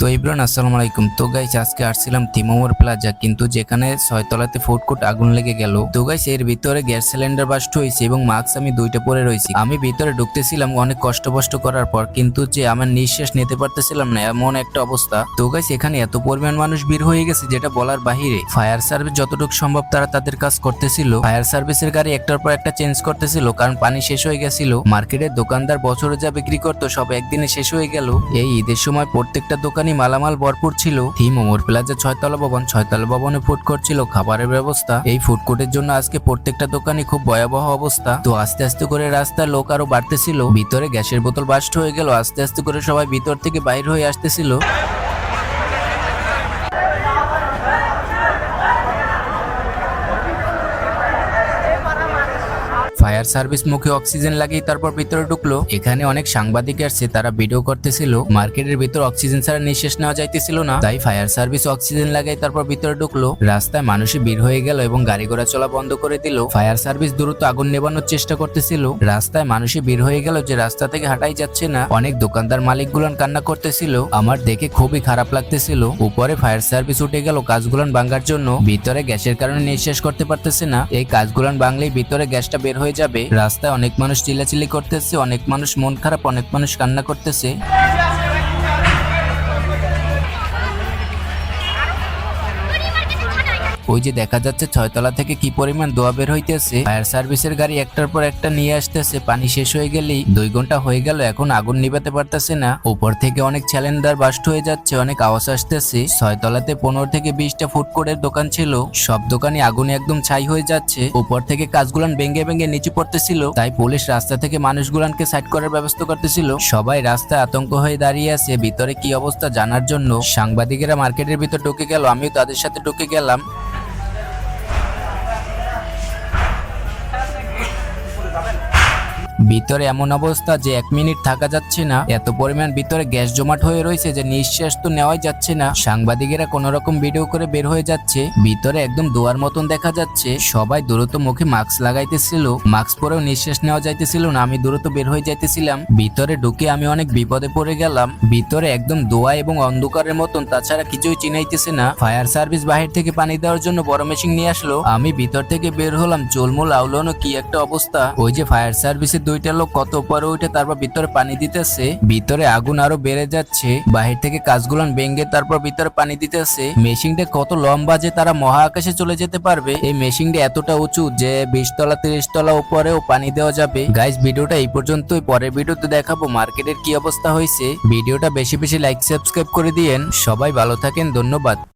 তো ইব্রান, আসসালামু আলাইকুম। তো গাইস আজকে আসছিলাম তিমোমর প্লাজা কিন্তু যেখানে ছয়তলাতে ফুড কোর্ট আগুন লেগে গেল। তো গাইস এর ভিতরে গ্যাস সিলিন্ডার বাস্ট হয়েছে এবং মাস্ক আমি দুইটা পরে রয়েছি। আমি ভিতরে ঢুকতেছিলাম অনেক কষ্ট কষ্ট করার পর, কিন্তু যে আমার নিঃশ্বাস নিতে পারতেছিলাম না, এমন একটা অবস্থা। তো গাইস এখানে এত পরিমাণ মানুষ ভিড় হয়ে গেছে, যেটা বলার বাহিরে। ফায়ার সার্ভিস যতটুকু সম্ভব তারা তাদের কাজ করতেছিল। ফায়ার সার্ভিসের গাড়ি একটার পর একটা চেঞ্জ করতেছিল, কারণ পানি শেষ হয়ে গেছিল। মার্কেটের দোকানদার বছরে যা বিক্রি করতো, সব একদিনে শেষ হয়ে গেল। এই ঈদের সময় প্রত্যেকটা দোকানই মালামাল ভরপুর ছিল। থিম ওমর প্লাজা ছয়তলা ভবন, ছয়তলা ভবনে ফুড কোর্ট ছিল। খাবারের ব্যবস্থা, এই ফুড কোর্টের জন্য আজকে প্রত্যেকটা দোকানে খুব ভয়াবহ অবস্থা। তো আস্তে আস্তে করে রাস্তায় লোক আরও বাড়তেছিল। ভিতরে গ্যাসের বোতল বাস্ট হয়ে গেল। আস্তে আস্তে করে সবাই ভিতর থেকে বাইর হয়ে আসতেছিল। ফায়ার সার্ভিস মুখে অক্সিজেন লাগিয়ে তারপর ভিতরে ঢুকলো। এখানে অনেক সাংবাদিক আসছে, তারা ভিডিও করতেছিল। মার্কেটের ভিতর অক্সিজেন ছাড়া নিঃশ্বাস নেওয়া যাইতেছিল না। তাই ফায়ার সার্ভিস অক্সিজেন লাগাই তারপর ভিতরে ঢুকলো। রাস্তায় মানুষই ভিড় হয়ে গেল এবং গাড়ি ঘোড়া চলা বন্ধ করে দিল। ফায়ার সার্ভিস দ্রুত আগুন নেবানোর চেষ্টা করতেছিল। রাস্তায় মানুষই ভিড় হয়ে গেল যে রাস্তা থেকে হাঁটাই যাচ্ছে না। অনেক দোকানদার মালিক গুলান কান্না করতেছিল। আমার দেখে খুবই খারাপ লাগতেছিল। উপরে ফায়ার সার্ভিস উঠে গেল কাজগুলান ভাঙার জন্য। ভিতরে গ্যাসের কারণে নিঃশ্বাস করতে পারতেছে না। এই কাজগুলান ভাঙলেই ভিতরে গ্যাসটা বের হয়ে যাবে। রাস্তায় অনেক মানুষ চিল্লাচিল্লি করতেছে অনেক মানুষ মন খারাপ অনেক মানুষ কান্না করতেছে। ওই যে দেখা যাচ্ছে ছয়তলা থেকে কি পরিমাণ দোয়া বের হইতেছে। ফায়ার সার্ভিসের গাড়ি একটার পর একটা নিয়ে আসতেছে, পানি শেষ হয়ে গেলেই দুই ঘণ্টা হয়ে গেল, এখন আগুন নিভাতে পারতেছে না। উপর থেকে অনেক চ্যালেঞ্জার বাস্ট হয়ে যাচ্ছে, অনেক আওয়াজ আসতেছে। ছয়তলাতে পনেরো থেকে বিশটা ফুড কোর্টের দোকান ছিল। সব দোকানে আগুনে একদম ছাই হয়ে যাচ্ছে। উপর থেকে কাজগুলান ভেঙে ভেঙে নিচে পড়তেছিল। তাই পুলিশ রাস্তা থেকে মানুষগুলানকে সাইড করার ব্যবস্থা করতেছিল। সবাই রাস্তায় আতঙ্ক হয়ে দাঁড়িয়ে আছে, ভিতরে কি অবস্থা জানার জন্য। সাংবাদিকেরা মার্কেটের ভিতর ঢুকে গেল, আমিও তাদের সাথে ঢুকে গেলাম। ভিতরে এমন অবস্থা যে এক মিনিট থাকা যাচ্ছে না। এত পরিমাণ ভিতরে গ্যাস জমাট হয়ে রয়েছে যে নিঃশ্বাস তো নেওয়াই যাচ্ছে না। সাংবাদিকেরা কোন রকম ভিডিও করে বের হয়ে যাচ্ছে। ভিতরে একদম দোয়ার মতন দেখা যাচ্ছে। সবাই দ্রুত মুখে মাস্ক লাগাইতেছিল। মাস্ক পরেও নিঃশ্বাস নেওয়া যাইতেছিল না। আমি দ্রুত বের হয়ে যাইতেছিলাম। ভিতরে ঢুকে আমি অনেক বিপদে পড়ে গেলাম। ভিতরে একদম দোয়া এবং অন্ধকারের মতন তাছাড়া কিছুই চিনাইতেছে না। ফায়ার সার্ভিস বাহির থেকে পানি দেওয়ার জন্য বড় মেশিন নিয়ে আসলো। আমি ভিতর থেকে বের হলাম। চুলমুল আউলানো কি একটা অবস্থা। ওই যে ফায়ার সার্ভিসের দুইটা লোক কত উপরে উঠে তারপর ভিতরে পানি দিতেছে, ভিতরে আগুন আরও বেড়ে যাচ্ছে, বাহির থেকে কাজগুলান ভেঙে তারপর ভিতরে পানি দিতেছে। মেশিনটা কত লম্বা যে তারা মহা আকাশে চলে যেতে পারবে। এই মেশিনটা এতটা উঁচু যে বিশ তলা তিরিশ তলা উপরেও পানি দেওয়া যাবে। গাইস ভিডিওটা এই পর্যন্তই। পরের ভিডিওতে দেখাবো মার্কেটের কি অবস্থা হয়েছে। ভিডিওটা বেশি বেশি লাইক সাবস্ক্রাইব করে দিয়েন। সবাই ভালো থাকেন, ধন্যবাদ।